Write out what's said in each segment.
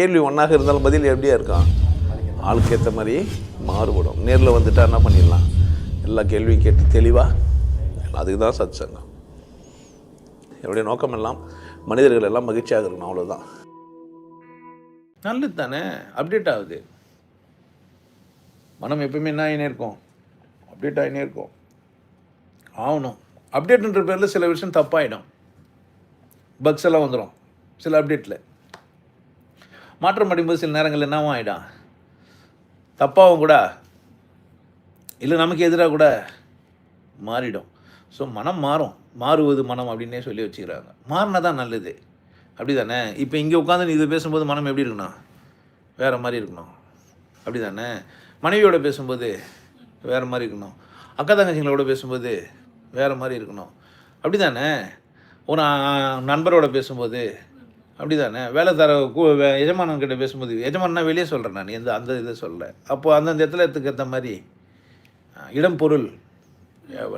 கேள்வி ஒன்றாக இருந்தாலும் பதில் எப்படியா இருக்கான் ஆளுக்கு ஏற்ற மாதிரி மாறுபடும். நேரில் வந்துட்டா என்ன பண்ணிடலாம்? எல்லா கேள்வியும் கேட்டு தெளிவாக அதுக்கு தான் சத் சங்கம் என்னுடைய நோக்கம் எல்லாம் மனிதர்கள் எல்லாம் மகிழ்ச்சியாக இருக்கணும் அவ்வளோதான் நல்லது தானே? அப்டேட் ஆகுது. மனம் எப்பவுமே என்ன ஆகினே இருக்கும்? அப்டேட் ஆகினே இருக்கும். ஆகணும். அப்டேட்ன்ற பேரில் சில விஷயம் தப்பாயிடும். பக்ஸ் எல்லாம் வந்துடும் சில அப்டேட்டில் மாற்றம் அடையும்போது சில நேரங்களில் என்னவும் ஆகிடும் தப்பாகவும் கூட இல்லை நமக்கு எதிராக கூட மாறிடும். ஸோ மனம் மாறும். மாறுவது மனம் அப்படின்னே சொல்லி வச்சுக்கிறாங்க. மாறினா தான் நல்லது. அப்படி தானே இப்போ இங்கே உட்காந்து நீ இது பேசும்போது மனம் எப்படி இருக்கணும் வேறு மாதிரி இருக்கணும். அப்படி தானே மனைவியோட பேசும்போது வேறு மாதிரி இருக்கணும். அக்கா தங்கச்சிங்களோட பேசும்போது வேறு மாதிரி இருக்கணும். அப்படி தானே ஒரு நண்பரோட பேசும்போது அப்படி தானே வேலை தர வே- எஜமானன்கிட்ட பேசும்போது எஜமானா வெளியே சொல்கிறேன் நான் எந்த அந்த இதை சொல்ல. அப்போது அந்தந்த இடத்துல ஏற்ற மாதிரி இடம் பொருள்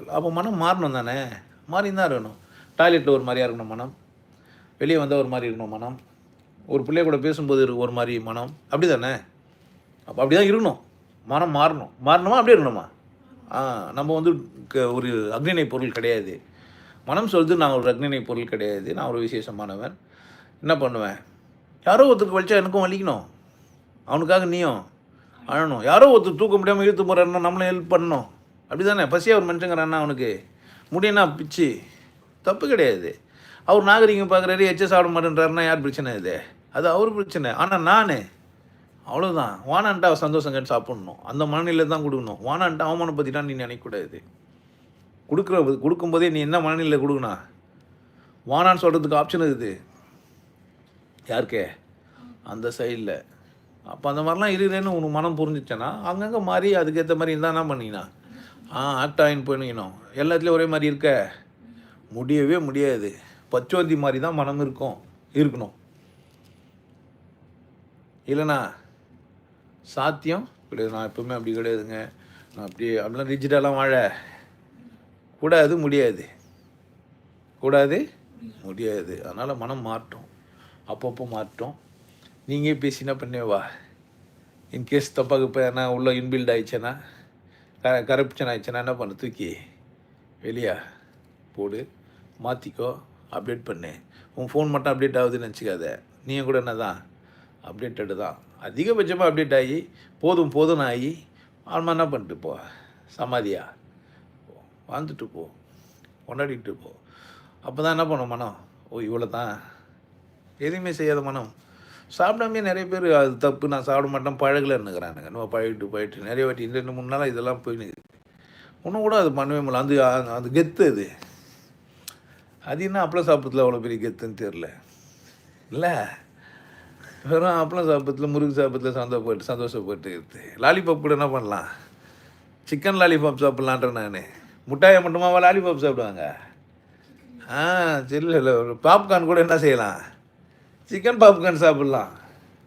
அப்போ மனம் மாறணும் தானே? மாறி தான் இருக்கணும் டாய்லெட்டில் ஒரு மாதிரியா இருக்கணும் மனம். வெளியே வந்தால் ஒரு மாதிரி இருக்கணும் மனம். ஒரு பிள்ளை கூட பேசும்போது இருக்கு ஒரு மாதிரி மனம். அப்படி தானே அப்போ அப்படி தான் இருக்கணும். மனம் மாறணும். மாறணுமா? அப்படியே இருக்கணுமா? ஆ நம்ம வந்து க- ஒரு அக்னிணை பொருள் கிடையாது. மனம் சொல்கிறது நான் ஒரு அக்னிணை பொருள் கிடையாது. நான் ஒரு விசேஷமானவன். என்ன பண்ணுவேன்? யாரோ ஒருத்தருக்கு வலிச்சா எனக்கும் வலிக்கணும். அவனுக்காக நீயும் அழணும். யாரோ ஒருத்தர் தூக்க முடியாமல் இழுத்து போகிறாருன்னா நம்மளும் ஹெல்ப் பண்ணணும். அப்படி தானே பசியாக ஒரு மனுஷங்கிறான்னா அவனுக்கு. முடியும்னா பிச்சு. தப்பு கிடையாது. அவர் நாகரிகம் பார்க்குறாரு எச்ச சாப்பிட மாட்டேன்றாருன்னா யார் பிரச்சனை இது? அது அவர் பிரச்சனை. ஆனால் நான் அவ்வளோதான் வானான்ட்டா சந்தோஷம் கேட்டு சாப்பிட்ணும். அந்த மனநிலை தான் கொடுக்கணும். வானான்ட்டா அவமானப்படுத்திட்டா நீ நினைக்கக்கூடாது. கொடுக்குற கொடுக்கும்போதே நீ என்ன மனநிலை கொடுக்கணும்? வானான்னு சொல்கிறதுக்கு ஆப்ஷன் இருக்குது யாருக்கே? அந்த சைடில் அப்போ அந்த மாதிரிலாம் இருக்கிறேன்னு உனக்கு மனம் புரிஞ்சிச்சேன்னா அங்கங்கே மாறி அதுக்கேற்ற மாதிரி இருந்தால் என்ன பண்ணினா? ஆ ஆக்ட் ஆகின்னு போயிடணும் எல்லாத்துலேயும் ஒரே மாதிரி இருக்க? முடியவே முடியாது. பச்சோந்தி மாதிரி தான் மனம் இருக்கும் இருக்கணும். இல்லைண்ணா சாத்தியம் கிடையாது. நான் எப்பவுமே அப்படி கிடையாதுங்க. நான் அப்படி அப்படிலாம் ரிஜிடாலாம் வாழ கூடாது முடியாது. கூடாது முடியாது. அதனால் மனம் மாற்றும் அப்பப்போ மாற்றோம் நீங்கள் பேசி என்ன பண்ணுவா இன்கேஸ் தப்பாக இப்போ என்ன உள்ள இன்பில்ட் ஆயிடுச்சேன்னா க கரப்ஷன் ஆயிடுச்சுன்னா என்ன பண்ணு தூக்கி வெளியா போடு. மாற்றிக்கோ அப்டேட் பண்ணு. உன் ஃபோன் மட்டும் அப்டேட் ஆகுதுன்னு நினச்சிக்காத. நீங்கள் கூட என்ன தான் அப்டேட்டடு தான். அதிகபட்சமாக அப்டேட் ஆகி போதும் போதும்னு ஆகி ஆல்மா என்ன பண்ணிட்டு போ. சமாதியா? வாழ்ந்துட்டு போ. கொண்டாடிட்டு போ. அப்போ தான் என்ன பண்ணும் மனம் ஓ இவ்வளோ தான் எதுவுமே செய்யாத மனம். சாப்பிடாமே நிறைய பேர் அது தப்பு நான் சாப்பிட மாட்டேன் பழகலன்னுக்கிறானுங்க நம்ம பழகிட்டு போயிட்டு நிறைய வாட்டி இந்த ரெண்டு மூணு நாளாக இதெல்லாம் போயின்னு ஒன்றும் கூட அது பண்ணவே முடியல. அந்த அந்த- அது கெத்து அது. அது என்ன அப்பளம் சாப்பிட்றதுல அவ்வளோ பெரிய கெத்துன்னு தெரில இல்லை? வெறும் அப்பளம் சாப்பிட்றதுல முருகு சாப்பிட்றதுல சந்தோஷப்பட்டு சந்தோஷப்பட்டு இருக்குது லாலிபாப் கூட என்ன பண்ணலாம்? சிக்கன் லாலிபாப் சாப்பிட்லான்ற நான். முட்டாயை மட்டுமாவா லாலிபாப் சாப்பிடுவாங்க? ஆ சரி இல்லை. ஒரு பாப்கார்ன் கூட என்ன செய்யலாம்? சிக்கன் பாப்கார்ன் சாப்பிட்லாம்.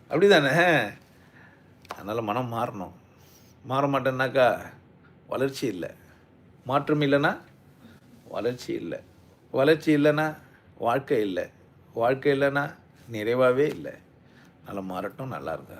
அப்படி தானே அதனால் மனம் மாறணும். மாற மாட்டேன்னாக்கா வளர்ச்சி இல்லை. மாற்றம் இல்லைன்னா வளர்ச்சி இல்லை. வளர்ச்சி இல்லைன்னா வாழ்க்கை இல்லை. வாழ்க்கை இல்லைன்னா நிறைவாகவே இல்லை. நல்லா மாறட்டும் நல்லா இருக்கா?